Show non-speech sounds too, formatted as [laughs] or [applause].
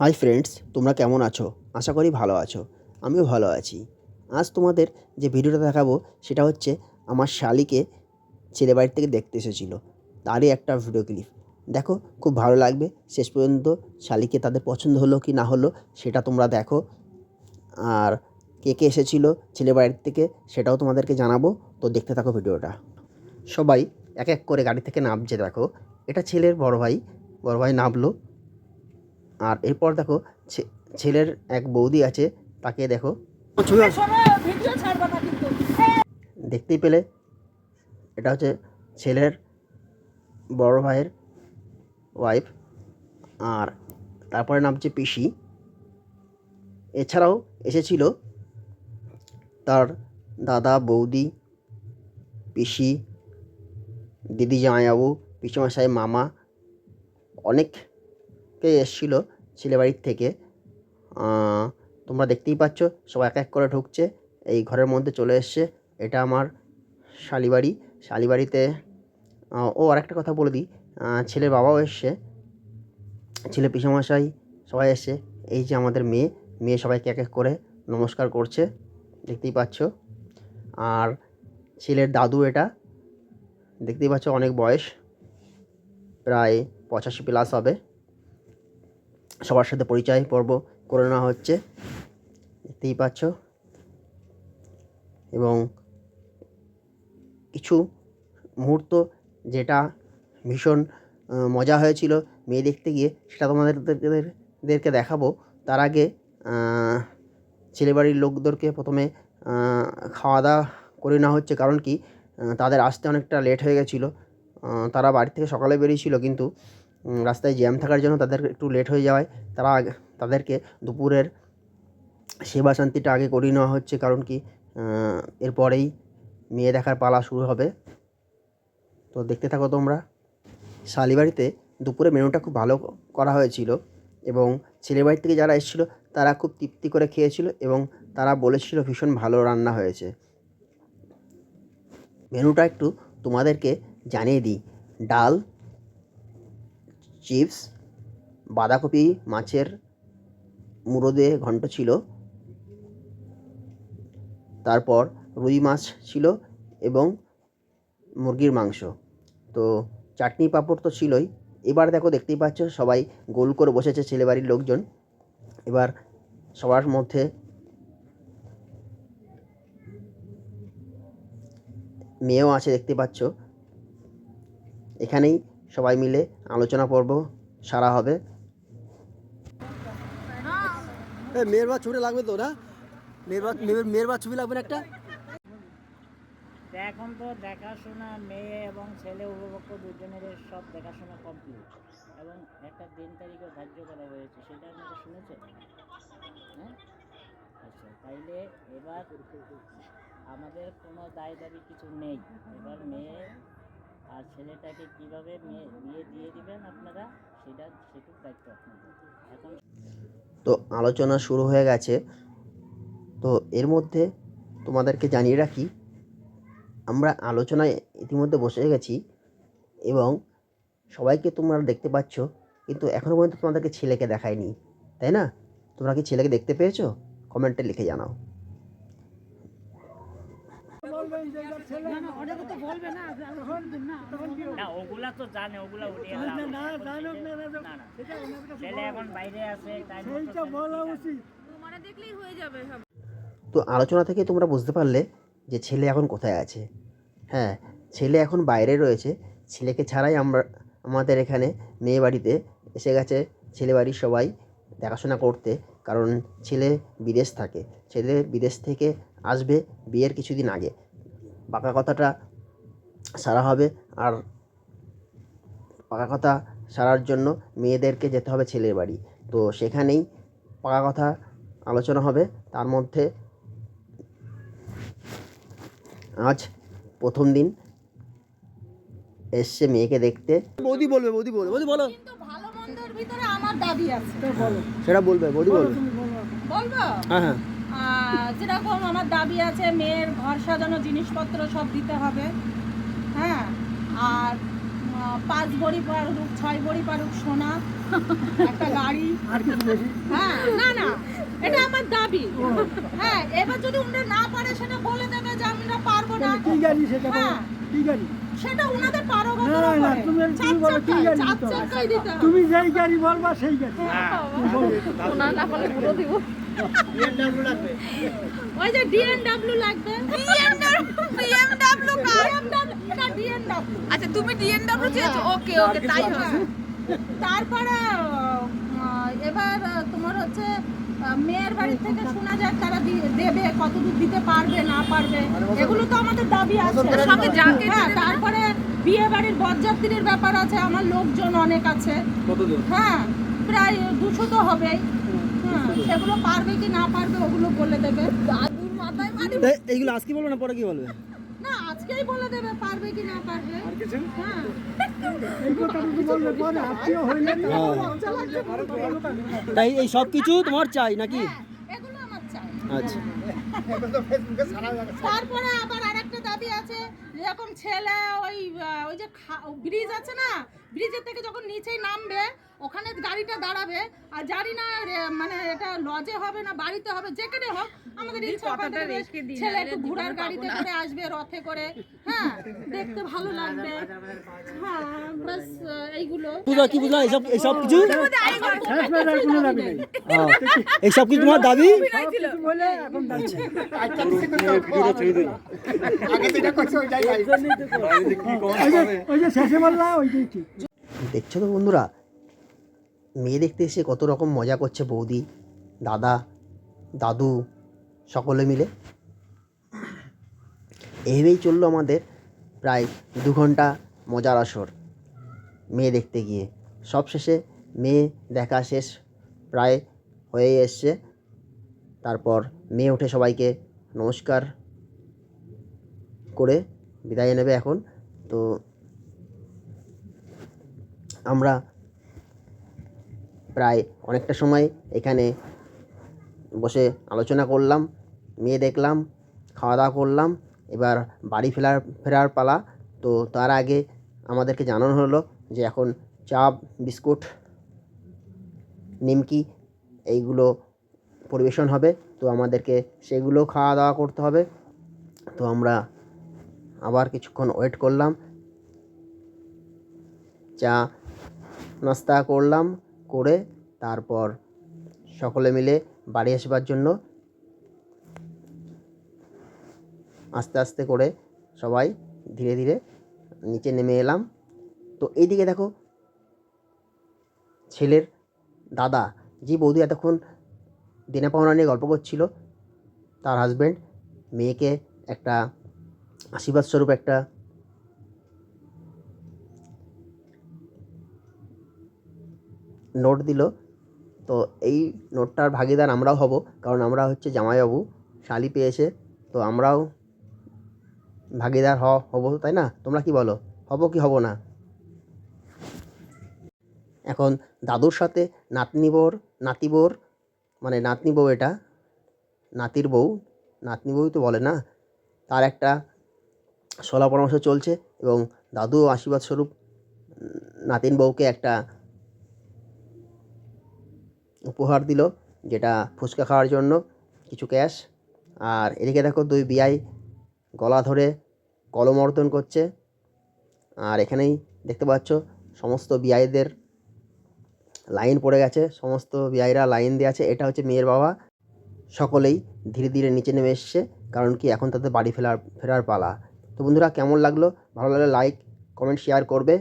Hi friends, তোমরা কেমন আছো? আশা করি ভালো আছো। আমিও ভালো আছি। আজ তোমাদের যে ভিডিওটা দেখাবো, সেটা হচ্ছে আমার শালিকে ছেলে বাড়ির থেকে দেখতে এসেছিল। তারই একটা ভিডিও ক্লিপ দেখো, খুব ভালো লাগবে। শেষ পর্যন্ত শালিকে তাদের পছন্দ হলো কি না হলো, সেটা তোমরা দেখো। আর কে কে এসেছিল ছেলে বাড়ির থেকে, সেটাও তোমাদেরকে জানাব। তো দেখতে থাকো ভিডিওটা। সবাই এক এক করে গাড়ি থেকে নামছে, দেখো। এটা ছেলের বড় ভাই। বড় ভাই নামলো। আর এরপর দেখো ছে- ছেলের এক বৌদি আছে তাকে দেখো। দেখতেই পেলে এটা হচ্ছে ছেলের বড় ভাইয়ের ওয়াইফ আর তারপরে নাম হচ্ছে পিসি। এছাড়াও এসেছিল তার দাদা বৌদি পিসি দিদি জামাইবাবু পিসিমশাই মামা অনেককে এসেছিল ছেলেবাড়ির থেকে? তোমরা দেখতেই পাচ্ছ সব এক এক করে ঢুকছে। এই ঘরের মধ্যে চলে এসছে। এটা আমার শালিবাড়ি। শালিবাড়িতে ও আরেকটা কথা বলে দিই। ছেলের বাবাও এসছে। ছেলে পিসমশাই সবাই এসছে। এই যে আমাদের মেয়ে মেয়ে সবাইকে এক এক করে নমস্কার করছে। দেখতেই পাচ্ছ। আর ছেলের দাদু এটা। দেখতেই পাচ্ছ, অনেক বয়স। প্রায় পঁচাশি প্লাস হবে। সবার সাথে পরিচয় পর্ব করে নেওয়া হচ্ছে। দেখতেই পাচ্ছ। এবং কিছু মুহূর্ত যেটা ভীষণ মজা হয়েছিল মেয়ে দেখতে গিয়ে সেটা তোমাদের দেরকে দেখাবো। তার আগে আহ, ছেলেবাড়ির লোকদেরকে প্রথমে খাওয়া দাওয়া করে নেওয়া হচ্ছে। কারণ কি? তাদের আসতে অনেকটা লেট হয়ে গেছিল। তারা বাড়ি থেকে সকালে বেরিয়েছিল কিন্তু রাস্তায় জ্যাম থাকার জন্য তাদের একটু লেট হয়ে যাওয়ায়। তারা তাদেরকে দুপুরের সেবা শান্তিটা আগে করিয়ে নেওয়া হচ্ছে, কারণ কি এরপরেই মেয়ে দেখার পালা শুরু হবে। তো দেখতে থাকো তোমরা, শালিবাড়িতে দুপুরে মেনুটা খুব ভালো করা হয়েছিল এবং ছেলে বাড়ি থেকে যারা এসেছিল, তারা খুব তৃপ্তি করে খেয়েছিল এবং তারা বলেছিল ভীষণ ভালো রান্না হয়েছে। মেনুটা একটু তোমাদেরকে জানিয়ে দিই। ডাল চিপস, বাঁধাকপি, মাছের মুড়ো দিয়ে ঘন্ট ছিল। তারপর রুই মাছ ছিল এবং মুরগির মাংস। তো চাটনি পাঁপড় তো ছিলই। এবার দেখো দেখতেই পাচ্ছ সবাই গোল করে বসেছে ছেলেবাড়ির লোকজন। এবার সবার মধ্যে মেয়েও আছে দেখতে পাচ্ছ। এখানেই সবাই মিলে আলোচনা পর্ব সারা হবে। মেয়ের বা ছুটে লাগবে তো না? মেয়ের বা মেয়ের বা ছবি লাগবে না একটা? এখন তো দেখাশোনা মেয়ে এবং ছেলে উপভোক্ত দুজনের সব দেখাশোনা কমপ্লিট এবং একটা দিন তারিখও ধার্য করা হয়েছে সেটা আপনারা শুনেছেন? হ্যাঁ? আচ্ছা তাইলে এবার আমাদের কোনো দায় দাবি কিছু নেই। এবার মেয়ে আর ছেলেটাকে কীভাবে মেয়ে, বিয়ে দিয়ে দিবেন আপনারা, সেটা সেটুকু দায়িত্ব আপনাদের। এখন তো আলোচনা শুরু হয়ে গেছে। তো এর মধ্যে তোমাদেরকে জানিয়ে রাখি, আমরা আলোচনায় ইতিমধ্যে বসে গেছি এবং সবাইকে তোমরা দেখতে পাচ্ছ, কিন্তু এখনও পর্যন্ত তোমাদেরকে ছেলেকে দেখায়নি, তাই না? তোমরা কি ছেলেকে দেখতে পেয়েছ? কমেন্টে লিখে জানাও। না ওগুলা তো জানে ওগুলা উঠে না না ছেলে এখন বাইরে আছে তাই মানে দেখলেই হয়ে যাবে তো আলোচনা থেকে তোমরা বুঝতে পারলে যে ছেলে এখন কোথায় আছে। হ্যাঁ ছেলে এখন বাইরে রয়েছে। ছেলেকে ছাড়াই আমরা আমাদের এখানে মেয়ে বাড়িতে এসে গেছে। ছেলে বাড়ির সবাই দেখাশোনা করতে কারণ ছেলে বিদেশ থাকে। ছেলে বিদেশ থেকে আসবে বিয়ের কিছুদিন আগে। পাকা কথাটা সারা হবে। আর পাকা কথা সারার জন্য মেয়েদেরকে যেতে হবে ছেলের বাড়ি। তো সেখানেই পাকা কথা আলোচনা হবে। তার মধ্যে আজ প্রথম দিন এসছে মেয়েকে দেখতে। বৌদি বলবে বৌদি বলবে বৌদি বলো। কিন্তু ভালো মন্দের ভিতরে আমার দাবি আছে। সেটা বলবে বৌদি বলবে? হ্যাঁ হ্যাঁ। যেরকম আমার দাবি আছে মেয়ের ঘর সাজানো জিনিসপত্র সব দিতে হবে হ্যাঁ আর পাঁচ বড়ি পারুক ছয় বড়ি পারুক সোনা একটা গাড়ি আর কিছু বেশি হ্যাঁ না না এটা আমার দাবি হ্যাঁ এবার যদি উনি না পারে সেটা বলে দেবে যে আমরা পারব না কি গাড়ি সেটা হ্যাঁ। কি গাড়ি সেটা উনাদের পারো না, না, না, তুমি তুমি বলো কি গাড়ি তুমি যেই গাড়ি বলবা সেই গাড়ি ওই যে ডিএনডব্লিউ লাগবে। বিএমডব্লিউ কার এটা ডিএনডব্লিউ আচ্ছা তুমি ডিএনডব্লিউ চেয়েছো? ওকে ওকে তাই হবে। তারপরে এবার তোমার হচ্ছে মেয়ের বাড়ি থেকে শোনা যাক তারা দি- দেবে কতদূর দিতে পারবে না পারবে। এগুলো তো আমাদের দাবি আছে। সঙ্গে হ্যাঁ তারপরে বিয়ে বাড়ির বরযাত্রীর ব্যাপার আছে আমার লোকজন অনেক আছে। হ্যাঁ প্রায় দুশো তো হবেই। সেগুলো পারবে কি না পারবে ওগুলো বলে দেবে। দাদুর মাথায় মারি এইগুলো আজকে বলব না পরে কি বলবে? না আজকেই বলে দেবে পারবে কি না পারবে। হ্যাঁ আত্মীয় হইলে তো তাই এই সব কিছু তোমার চাই নাকি? এগুলো আমার চাই। আচ্ছা। তারপরে আবার আরেকটা দাবি আছে যেরকম ছেলে ওই ওই যে ব্রিজ আছে না ব্রিজের থেকে যখন নিচেই নামবে ওখানে গাড়িটা দাঁড়াবে আর জানি না মানে এটা লজে হবে না বাড়িতে হবে যেখানে হোক আমাদের ইচ্ছা ছেলে একটু ঘোড়ার গাড়িতে করে আসবে রথে করে হ্যাঁ দেখতে ভালো লাগবে। হ্যাঁ বাস এইগুলো। বুঝলা কি বুঝলা এইসব এইসব কিছু? দাবি নেই। হ্যাঁ। [laughs] এইসব কিছু তোমার দাবি ওই যে শেষে ওইটাই ঠিক। দেখছ তো বন্ধুরা? মেয়ে দেখতে এসে কত রকম মজা করছে বৌদি, দাদা, দাদু, সকলে মিলে। এইভাবেই চলল আমাদের প্রায় দু ঘণ্টা মজার আসর মেয়ে দেখতে গিয়ে। সব শেষে মেয়ে দেখা শেষ প্রায় হয়ে এসছে। তারপর মেয়ে উঠে সবাইকে নমস্কার করে বিদায় নেবে এখন। তো আমরা প্রায় অনেকটা সময় এখানে বসে আলোচনা করলাম, মেয়ে দেখলাম খাওয়া দাওয়া করলাম, এবার বাড়ি ফেরার ফেরার পালা। তো তার আগে আমাদেরকে জানানো হলো যে এখন চা, বিস্কুট, নিমকি এইগুলো পরিবেশন হবে। তো আমাদেরকে সেগুলো খাওয়া দাওয়া করতে হবে। তো আমরা আবার কিছুক্ষণ ওয়েট করলাম। চা নাস্তা করলাম, করে তারপর সকলে মিলে বাড়ি আসবার জন্য আস্তে আস্তে করে সবাই ধীরে ধীরে নিচে নেমে এলাম। তো এইদিকে দেখো ছেলের দাদা, যে বৌদি এতক্ষণ দিনে পাওনা নিয়ে গল্প করছিল, তার হাজব্যান্ড মেয়েকে একটা আশীর্বাদ স্বরূপ একটা নোট দিল। তো এই নোটটার ভাগিদার আমরাও হব, কারণ আমরা হচ্ছে জামাইবাবু, শালি পেয়েছে। তো আমরাও ভাগিদার হ, হব, তাই না? তোমরা কি বলো? হব কি হব না? এখন দাদুর সাথে নাতনি বউর নাতি বউর মানে নাতনি বউ এটা, নাতির বউ, নাতনি বউই তো বলে না, তার একটা সলা পরামর্শ চলছে এবং দাদু আশীর্বাদ স্বরূপ নাতিন বউকে একটা উপহার দিল, যেটা ফুচকা খাওয়ার জন্য, কিছু ক্যাশ। আর এদিকে দেখো দুই বিয়াই গলা ধরে কলমর্দন করছে। আর এখানেই দেখতে পাচ্ছ, সমস্ত বিয়াইদের লাইন পড়ে গেছে, সমস্ত বিয়াইরা লাইন দিয়ে আছে। এটা হচ্ছে মেয়ের বাবা। সকলেই ধীরে ধীরে নিচে নেমে এসছে, কারণ কি এখন তাদের বাড়ি ফেরার ফেরার পালা। তো বন্ধুরা, কেমন লাগল? ভালো লাগলে লাইক কমেন্ট শেয়ার করবে।